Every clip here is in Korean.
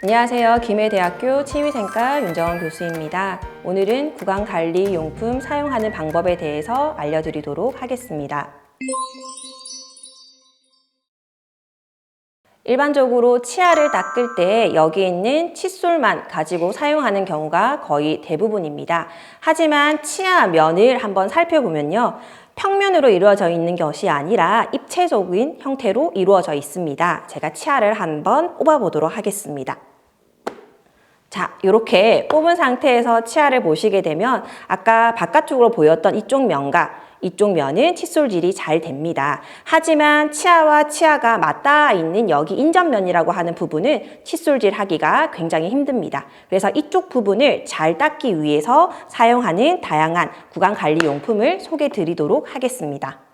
안녕하세요. 김해대학교 치위생과 윤정원 교수입니다. 오늘은 구강관리 용품 사용하는 방법에 대해서 알려드리도록 하겠습니다. 일반적으로 치아를 닦을 때 여기 있는 칫솔만 가지고 사용하는 경우가 거의 대부분입니다. 하지만 치아 면을 한번 살펴보면요. 평면으로 이루어져 있는 것이 아니라 입체적인 형태로 이루어져 있습니다. 제가 치아를 한번 뽑아보도록 하겠습니다. 자, 이렇게 뽑은 상태에서 치아를 보시게 되면 아까 바깥쪽으로 보였던 이쪽 면과 이쪽 면은 칫솔질이 잘 됩니다. 하지만 치아와 치아가 맞닿아 있는 여기 인접면이라고 하는 부분은 칫솔질 하기가 굉장히 힘듭니다. 그래서 이쪽 부분을 잘 닦기 위해서 사용하는 다양한 구강 관리 용품을 소개해 드리도록 하겠습니다.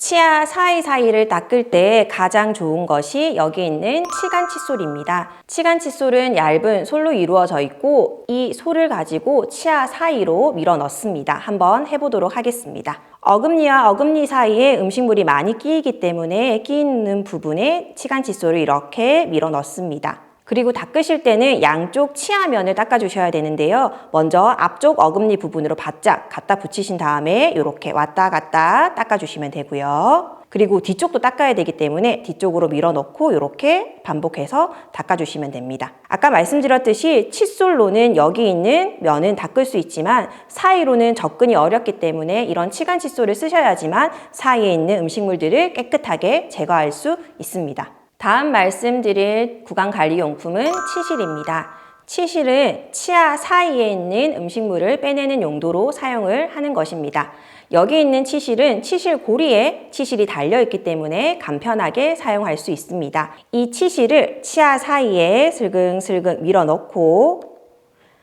치아 사이사이를 닦을 때 가장 좋은 것이 여기 있는 치간 칫솔입니다. 치간 칫솔은 얇은 솔로 이루어져 있고 이 솔을 가지고 치아 사이로 밀어 넣습니다. 한번 해보도록 하겠습니다. 어금니와 어금니 사이에 음식물이 많이 끼이기 때문에 끼이는 부분에 치간 칫솔을 이렇게 밀어 넣습니다. 그리고 닦으실 때는 양쪽 치아면을 닦아주셔야 되는데요. 먼저 앞쪽 어금니 부분으로 바짝 갖다 붙이신 다음에 이렇게 왔다 갔다 닦아주시면 되고요. 그리고 뒤쪽도 닦아야 되기 때문에 뒤쪽으로 밀어넣고 이렇게 반복해서 닦아주시면 됩니다. 아까 말씀드렸듯이 칫솔로는 여기 있는 면은 닦을 수 있지만 사이로는 접근이 어렵기 때문에 이런 치간 칫솔을 쓰셔야지만 사이에 있는 음식물들을 깨끗하게 제거할 수 있습니다. 다음 말씀드릴 구강관리용품은 치실입니다. 치실은 치아 사이에 있는 음식물을 빼내는 용도로 사용을 하는 것입니다. 여기 있는 치실은 치실 고리에 치실이 달려 있기 때문에 간편하게 사용할 수 있습니다. 이 치실을 치아 사이에 슬근슬근 밀어 넣고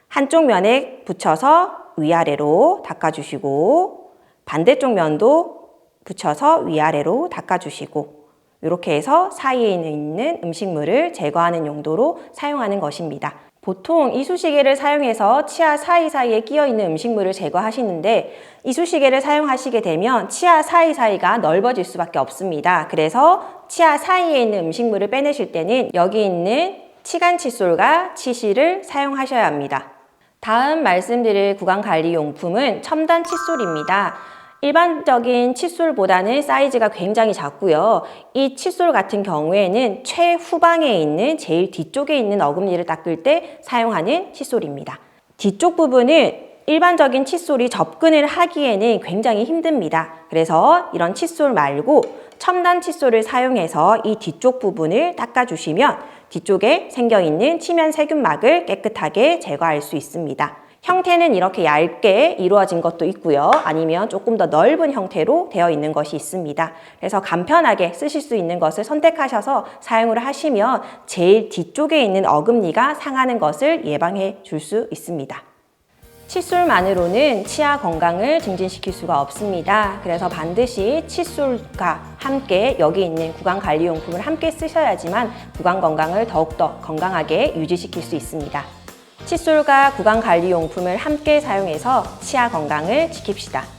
한쪽 면에 붙여서 위아래로 닦아주시고 반대쪽 면도 붙여서 위아래로 닦아주시고 이렇게 해서 사이에 있는 음식물을 제거하는 용도로 사용하는 것입니다. 보통 이쑤시개를 사용해서 치아 사이사이에 끼어 있는 음식물을 제거하시는데 이쑤시개를 사용하시게 되면 치아 사이사이가 넓어질 수밖에 없습니다. 그래서 치아 사이에 있는 음식물을 빼내실 때는 여기 있는 치간 칫솔과 치실을 사용하셔야 합니다. 다음 말씀드릴 구강 관리 용품은 첨단 칫솔입니다. 일반적인 칫솔보다는 사이즈가 굉장히 작고요. 이 칫솔 같은 경우에는 최후방에 있는 제일 뒤쪽에 있는 어금니를 닦을 때 사용하는 칫솔입니다. 뒤쪽 부분은 일반적인 칫솔이 접근을 하기에는 굉장히 힘듭니다. 그래서 이런 칫솔 말고 첨단 칫솔을 사용해서 이 뒤쪽 부분을 닦아주시면 뒤쪽에 생겨있는 치면 세균막을 깨끗하게 제거할 수 있습니다. 형태는 이렇게 얇게 이루어진 것도 있고요. 아니면 조금 더 넓은 형태로 되어 있는 것이 있습니다. 그래서 간편하게 쓰실 수 있는 것을 선택하셔서 사용을 하시면 제일 뒤쪽에 있는 어금니가 상하는 것을 예방해 줄 수 있습니다. 칫솔만으로는 치아 건강을 증진시킬 수가 없습니다. 그래서 반드시 칫솔과 함께 여기 있는 구강관리용품을 함께 쓰셔야지만 구강 건강을 더욱더 건강하게 유지시킬 수 있습니다. 칫솔과 구강 관리 용품을 함께 사용해서 치아 건강을 지킵시다.